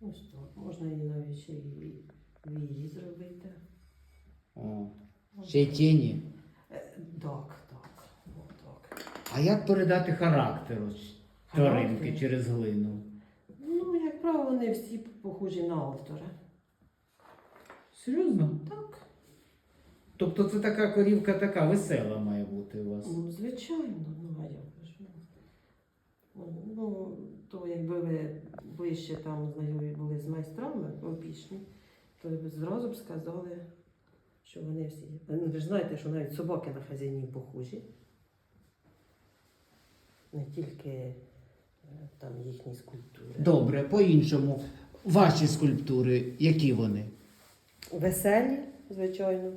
Ось так. Можна і навіть ще і вії зробити. О. Ще й тіні. Е, Так, так. Отак. А як передати характер ось тваринки Характер? через глину? Ну, як правило, не всі похожі на автора. Серйозно? Так, Тобто це така корівка така весела має бути у вас. ну, звичайно, ну а як ж. ну. Ну, то якби ви ближче там знайомі були з майстрами опішні, то зразу б сказали, що вони всі. Ну, ви ж знаєте, що навіть собаки на хазяїнів похожі. Не тільки е, там їхні скульптури. Добре, по-іншому. Ваші скульптури, які вони? Веселі, звичайно.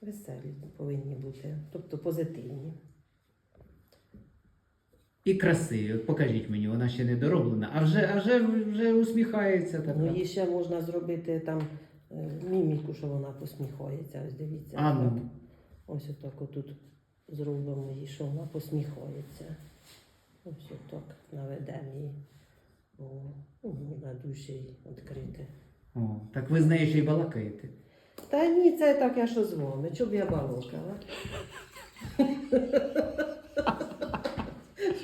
Веселі повинні бути, тобто позитивні. І красиві. От покажіть мені, вона ще не дороблена, а вже, а вже, вже усміхається така. Ну, і ще можна зробити там е, міміку, що вона посміхається. Ось дивіться. А ну. Ось отак отут зробимо її, що вона посміхається. Ось отак наведемо її. О, ну, можна душі її відкрити. О, так ви з нею ще й балакаєте. Та ні, це так я що з вами, щоб я балокала.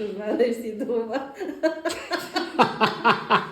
Що в мене всі дома.